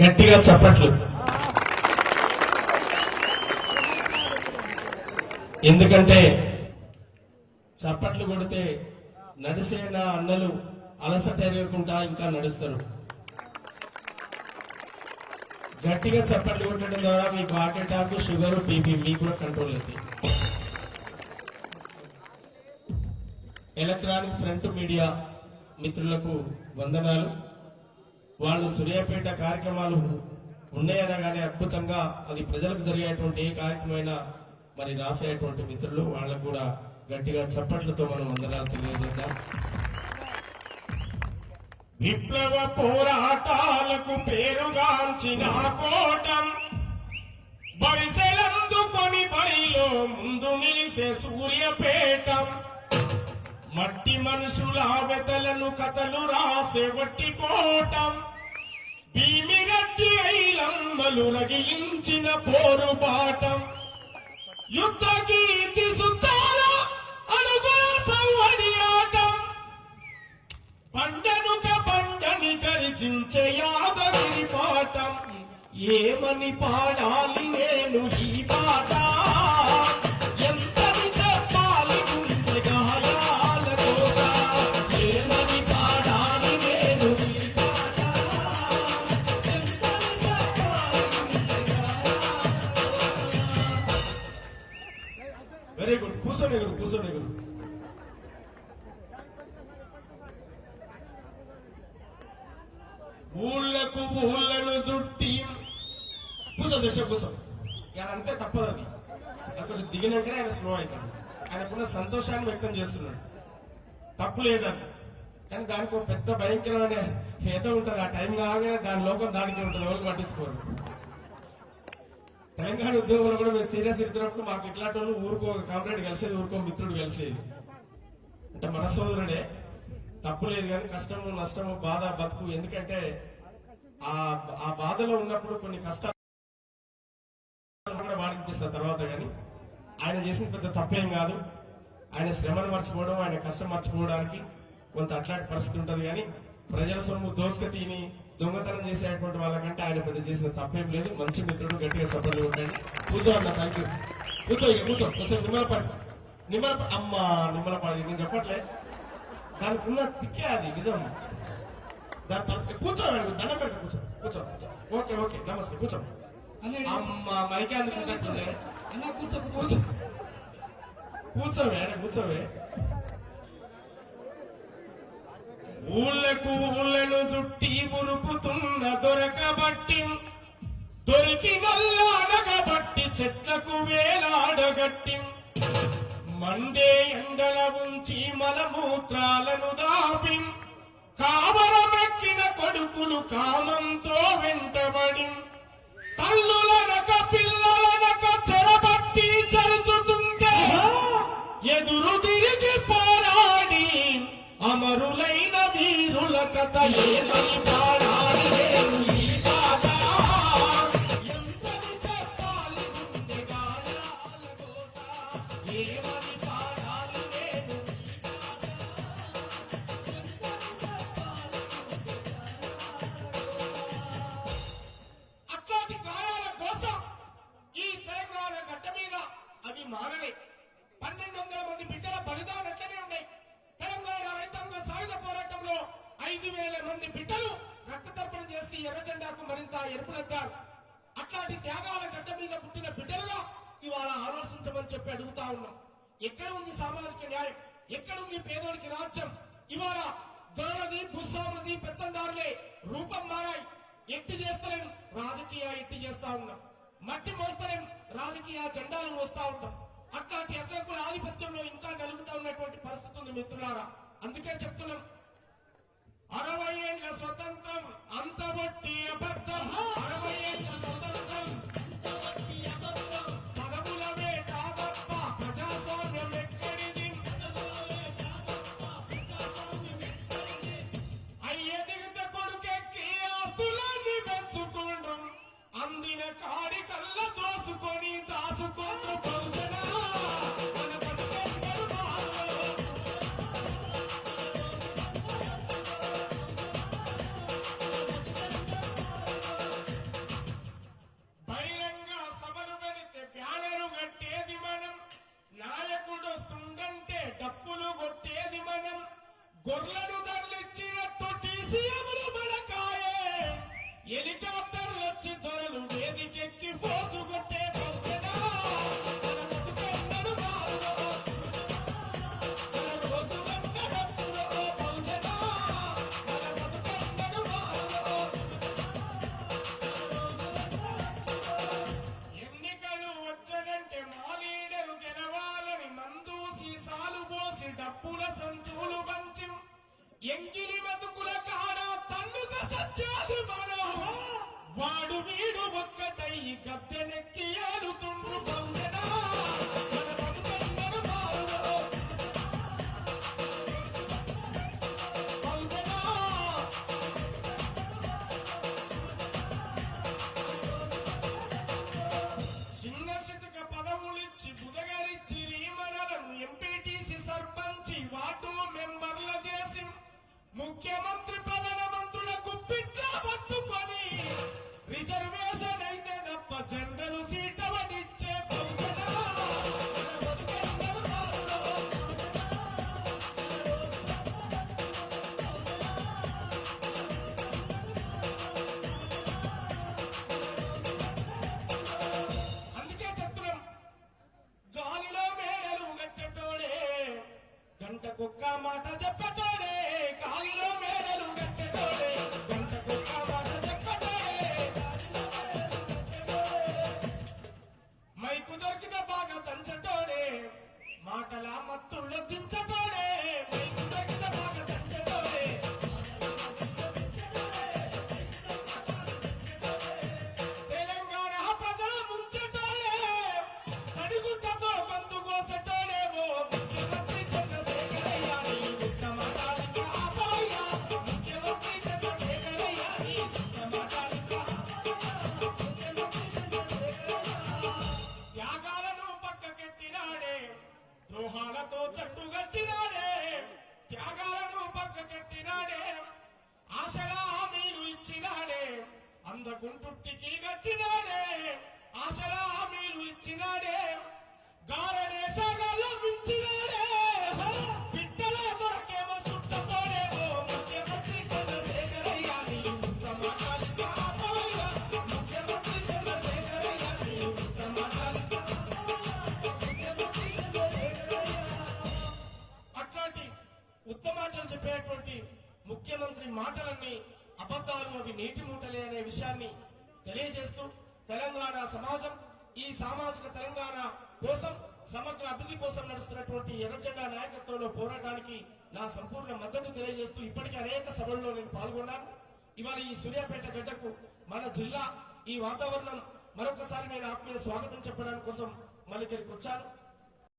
గట్టిగా చప్పట్లు. ఎందుకంటే చప్పట్లు కొడితే నడిసే నా అన్నలు అలసట ఎరగకుండా ఇంకా నడుస్తారు. గట్టిగా చప్పట్లు కొట్టడం ద్వారా మీకు హార్ట్ అటాక్ షుగర్ బీపీ మీకు కూడా కంట్రోల్ అవుతాయి. ఎలక్ట్రానిక్ ఫ్రంట్ మీడియా మిత్రులకు వందనాలు. వాళ్ళు సూర్యాపేట కార్యక్రమాలు ఉన్నాయనగానే అద్భుతంగా అది ప్రజలకు జరిగేటువంటి ఏ కార్యక్రమమైనా మరి రాసేటువంటి మిత్రులు వాళ్ళకు కూడా గట్టిగా చప్పట్లతో మనం వందనాలు తెలియజేద్దాం. విప్లవ పోరాటాలకు పేరుగాంచిన కోటం బరిసెలందుకొని బరిలో ముందు నిలిసే సూర్యపేటం. మట్టి మనుషుల వెతలను కథలు రాసే వట్టి కోటం. భీమిరెడ్డి ఐలమ్మలు రగిలించిన పోరుబాటం యుద్ధ గీతి సుద్దాల అనుగుణ సవ్వడి ఆట. పండనుక పండని గరిచించే యాదగిరి పాఠం ఏమని పాడాలి నేను ఈ పాట? కూర్చోండి ఇక్కడ కూర్చోండి ఇక్కడ. ఊళ్ళకు ఊళ్ళను చుట్టి. కూర్చో దశ కూర్చో. ఇలా అంతే తప్పదు అది. కొంచెం దిగినాకనే ఆయన స్లో అవుతాడు. ఆయనకున్న సంతోషాన్ని వ్యక్తం చేస్తున్నాడు. తప్పు లేదని కానీ దానికి ఒక పెద్ద భయంకరమైన హేత ఉంటుంది. ఆ టైం కాగానే దాని లోపల దానికి ఉంటుంది. ఎవరికి పట్టించుకోరు. తెలంగాణ ఉద్యోగంలో కూడా మేము సీరియస్ ఎడుతున్నప్పుడు మాకు ఇట్లాంటి వాళ్ళు ఊరుకో కామ్రేడ్ కలిసేది ఊరుకో మిత్రుడు కలిసేది. అంటే మన సోదరుడే తప్పు లేదు కానీ కష్టము నష్టము బాధ బతుకు. ఎందుకంటే ఆ ఆ బాధలో ఉన్నప్పుడు కొన్ని కష్టాలు కూడా వాడిపిస్తారు తర్వాత కానీ. ఆయన చేసిన పెద్ద తప్పేం కాదు. ఆయన శ్రమను మర్చిపోవడం ఆయన కష్టం మర్చిపోవడానికి కొంత అట్లాంటి పరిస్థితి ఉంటుంది కానీ ప్రజల సొమ్ము దోసుక తిని దొంగతనం చేసేటువంటి వాళ్ళకంటే ఆయన పెద్ద చేసిన తప్పేం లేదు. మంచి మిత్రుడు గట్టిగా సపోర్ట్లు ఉంటాడు కూర్చో అన్న థ్యాంక్ యూ కూర్చో ఇక కూర్చో. కొంచెం నిమ్మలపాడు నిమ్మలపాడు అమ్మా నిమ్మలపాడు నేను చెప్పట్లే. దానికి ఉన్న తిక్కే అది నిజం. దాని పరిస్థితి కూర్చో దండం పెడతా కూర్చో కూర్చో కూర్చో. ఓకే ఓకే నమస్తే కూర్చో. అమ్మ మైకే అందుకుంటే కూర్చో. కూర్చో కూర్చోవే కూర్చోవే. ఊళ్ళకు ఊళ్ళను చుట్టి ఉరుకుతున్న దొరకబట్టి దొరికి నల్లడగబట్టి చెట్లకు వేలాడగట్టి. మండే ఎండల ఉంచి మలమూత్రాలను దాపి కావరమెక్కిన కొడుకులు కామంతో వెంటబడి తల్లులనక పిల్లలనక చెరబట్టి చరుచుతుంటే ఎదురు తిరిగి అమరులైన వీరుల కథ ఏమని పాడాలి? మంది బిడ్డలు రక్తతర్పణ చేసి ఎర్రజెండాకు మరింత ఎరుపులెత్తారు. అట్లాంటి త్యాగాల గడ్డ మీద పుట్టిన బిడ్డలుగా ఇవాళ ఆలోచించమని చెప్పి అడుగుతా ఉన్నాం. ఎక్కడ ఉంది సామాజిక న్యాయం? ఎక్కడ ఉంది పేదోడికి రాజ్యం? ఇవాళ దొరలది భూస్వాములది పెత్తందారులే రూపం మారాయి. ఎట్టి చేస్తలేం రాజకీయ ఎట్టి చేస్తా ఉన్నాం. మట్టి మోస్తలేం రాజకీయ జెండాలు మోస్తా ఉంటాం అట్లాంటి అగ్రకుల ఆధిపత్యంలో ఇంకా నలుగుతా ఉన్నటువంటి పరిస్థితి ఉంది మిత్రులారా. అందుకే చెప్తున్నాం ఎంగిలి మెతుకుల కాడ తన్నుక సత్యాలు మనం వాడు వీడు ఒక్కటై గద్దెనెక్కి ఒక్క మాట చెప్పటోడే ఇచ్చినాడే అందకుంటుట్టికి గట్టినాడే ఆశల హామీలు ఇచ్చినాడే గారడేశాగాల్లో మించినాడే. బిడ్డల దొరకేమో చుట్టపోడేమో ముఖ్యమంత్రి చంద్రశేఖరయ్య నీ ఉత్తమాటాలిక ముఖ్యమంత్రి చంద్రశేఖరయ్య నీ ఉత్తమాటాలిక అట్లాంటి ఉత్తమాటలు చెప్పేటువంటి ముఖ్యమంత్రి మాటలన్నీ అబద్ధాలు అవి నీటి మూటలే అనే విషయాన్ని తెలియజేస్తూ తెలంగాణ సమాజం ఈ సామాజిక తెలంగాణ కోసం సమగ్ర అభివృద్ధి కోసం నడుస్తున్నటువంటి ఎర్రజెండా నాయకత్వంలో పోరాటానికి నా సంపూర్ణ మద్దతు తెలియజేస్తూ ఇప్పటికే అనేక సభల్లో నేను పాల్గొన్నాను. ఇవాళ ఈ సూర్యాపేట గడ్డకు మన జిల్లా ఈ వాతావరణం మరొకసారి నేను ఆత్మీయ స్వాగతం చెప్పడానికి కోసం మళ్ళీ ఇక్కడికి వచ్చాను.